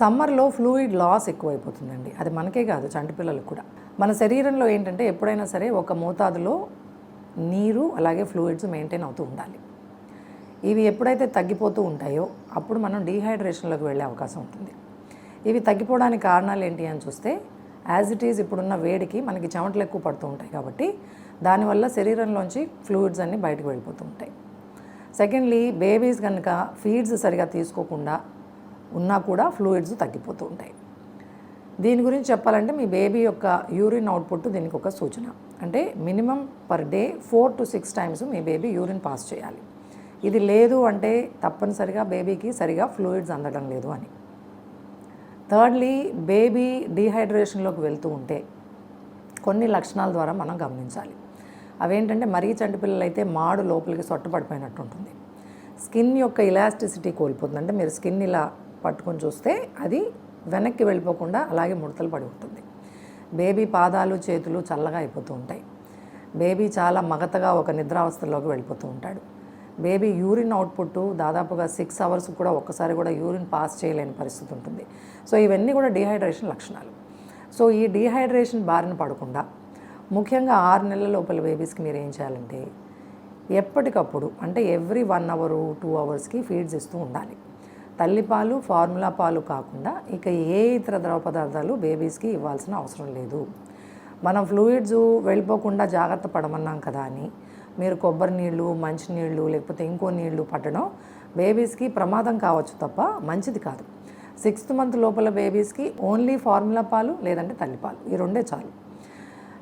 సమ్మర్లో fluid loss ఎక్కువైపోతుందండి. అది మనకే కాదు చంటి పిల్లలకు కూడా. మన శరీరంలో ఏంటంటే ఎప్పుడైనా సరే ఒక మోతాదులో నీరు అలాగే ఫ్లూయిడ్స్ మెయింటైన్ అవుతూ ఉండాలి. ఇవి ఎప్పుడైతే తగ్గిపోతూ ఉంటాయో అప్పుడు మనం డీహైడ్రేషన్లోకి వెళ్ళే అవకాశం ఉంటుంది. ఇవి తగ్గిపోవడానికి కారణాలు ఏంటి అని చూస్తే యాజ్ ఇట్ ఈజ్ ఇప్పుడున్న వేడికి మనకి చెమటలు ఎక్కువ పడుతూ ఉంటాయి కాబట్టి దానివల్ల శరీరంలోంచి ఫ్లూయిడ్స్ అన్నీ బయటకు వెళ్ళిపోతూ ఉంటాయి. సెకండ్లీ బేబీస్ కనుక ఫీడ్స్ సరిగా తీసుకోకుండా ఉన్నా కూడా ఫ్లూయిడ్స్ తగ్గిపోతూ ఉంటాయి. దీని గురించి చెప్పాలంటే మీ బేబీ యొక్క యూరిన్ అవుట్పుట్ దీనికి ఒక సూచన. అంటే minimum per day four to six times me baby urine pass చేయాలి. ఇది లేదు అంటే తప్పనిసరిగా బేబీకి సరిగా ఫ్లూయిడ్స్ అందడం లేదు అని. థర్డ్లీ బేబీ డీహైడ్రేషన్లోకి వెళ్తూ ఉంటే కొన్ని లక్షణాల ద్వారా మనం గమనించాలి. అవేంటంటే మరీ చంటి పిల్లలైతే అయితే మాడు లోపలికి సొట్టపడిపోయినట్టు ఉంటుంది. స్కిన్ యొక్క ఇలాస్టిసిటీ కోల్పోతుంది. అంటే మీరు స్కిన్ ఇలా పట్టుకొని చూస్తే అది వెనక్కి వెళ్ళిపోకుండా అలాగే ముడతలు పడి ఉంటుంది. బేబీ పాదాలు చేతులు చల్లగా అయిపోతూ ఉంటాయి. బేబీ చాలా మగతగా ఒక నిద్రావస్థలోకి వెళ్ళిపోతూ ఉంటాడు. బేబీ యూరిన్ అవుట్పుట్ దాదాపుగా సిక్స్ అవర్స్ కూడా ఒక్కసారి కూడా యూరిన్ పాస్ చేయలేని పరిస్థితి ఉంటుంది. సో ఇవన్నీ కూడా డీహైడ్రేషన్ లక్షణాలు. సో ఈ డీహైడ్రేషన్ బారిన పడకుండా ముఖ్యంగా ఆరు నెలల లోపల బేబీస్కి మీరు ఏం చేయాలంటే ఎప్పటికప్పుడు అంటే ఎవ్రీ వన్ అవరు టూ అవర్స్కి ఫీడ్స్ ఇస్తూ ఉండాలి. తల్లిపాలు ఫార్ములా పాలు కాకుండా ఇక ఏ ఇతర ద్రవ పదార్థాలు బేబీస్కి ఇవ్వాల్సిన అవసరం లేదు. మనం ఫ్లూయిడ్స్ వెళ్ళిపోకుండా జాగ్రత్త పడమన్నాం కదా అని. మీరు కొబ్బరి నీళ్ళు మంచినీళ్ళు లేకపోతే ఇంకో నీళ్ళు పట్టడం బేబీస్కి ప్రమాదం కావచ్చు తప్ప మంచిది కాదు. సిక్స్త్ మంత్ లోపల బేబీస్కి ఓన్లీ ఫార్ములా పాలు లేదంటే తల్లిపాలు ఈ రెండే చాలు.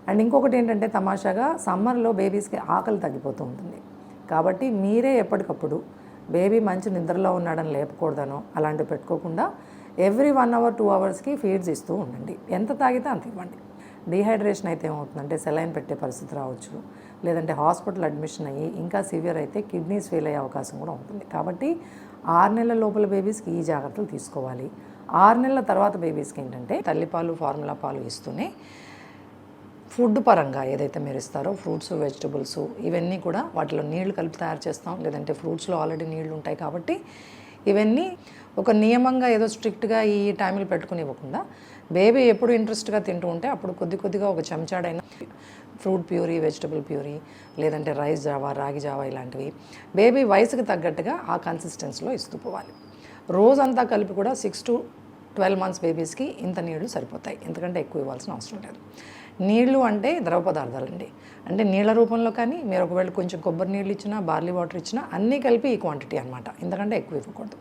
అండ్ ఇంకొకటి ఏంటంటే తమాషాగా సమ్మర్లో బేబీస్కి ఆకలి తగ్గిపోతూ ఉంటుంది. కాబట్టి మీరే ఎప్పటికప్పుడు బేబీ మంచి నిద్రలో ఉన్నాడని లేపకూడదనో అలాంటివి పెట్టుకోకుండా ఎవ్రీ వన్ అవర్ టూ అవర్స్కి ఫీడ్స్ ఇస్తూ ఉండండి. ఎంత తాగితే అంత ఇవ్వండి. డీహైడ్రేషన్ అయితే ఏమవుతుందంటే సెలైన్ పెట్టే పరిస్థితి రావచ్చు. లేదంటే హాస్పిటల్ అడ్మిషన్ అయ్యి ఇంకా సివియర్ అయితే కిడ్నీస్ ఫెయిల్ అయ్యే అవకాశం కూడా ఉంటుంది. కాబట్టి ఆరు నెలల లోపల బేబీస్కి ఈ జాగ్రత్తలు తీసుకోవాలి. ఆరు నెలల తర్వాత బేబీస్కి ఏంటంటే తల్లిపాలు ఫార్ములా పాలు ఇస్తూనే ఫుడ్ పరంగా ఏదైతే మీరు ఇస్తారో ఫ్రూట్స్ వెజిటబుల్స్ ఇవన్నీ కూడా వాటిలో నీళ్ళు కలిపి తయారు చేస్తాం. లేదంటే ఫ్రూట్స్లో ఆల్రెడీ నీళ్ళు ఉంటాయి కాబట్టి ఇవన్నీ ఒక నియమంగా ఏదో స్ట్రిక్ట్గా ఈ టైంలు పెట్టుకుని ఇవ్వకుండా బేబీ ఎప్పుడు ఇంట్రెస్ట్గా తింటూ ఉంటే అప్పుడు కొద్ది కొద్దిగా ఒక చెంచాడైన ఫ్రూట్ ప్యూరీ వెజిటబుల్ ప్యూరీ లేదంటే రైస్ జావా రాగి జావా ఇలాంటివి బేబీ వయసుకి తగ్గట్టుగా ఆ కన్సిస్టెన్సీలో ఇస్తూ పోవాలి. రోజంతా కలిపి కూడా సిక్స్ టు ట్వెల్వ్ మంత్స్ బేబీస్కి ఇంత నీళ్ళు సరిపోతాయి. ఎందుకంటే ఎక్కువ ఇవ్వాల్సిన అవసరం లేదు. నీళ్ళు అంటే ద్రవ పదార్థాలండి. అంటే నీళ్ళ రూపంలో కానీ మీరు ఒకవేళ కొంచెం కొబ్బరి నీళ్ళు ఇచ్చినా బార్లీ వాటర్ ఇచ్చినా అన్నీ కలిపి ఈ క్వాంటిటీ అనమాట ఎందుకంటే ఎక్కువ ఇవ్వకూడదు.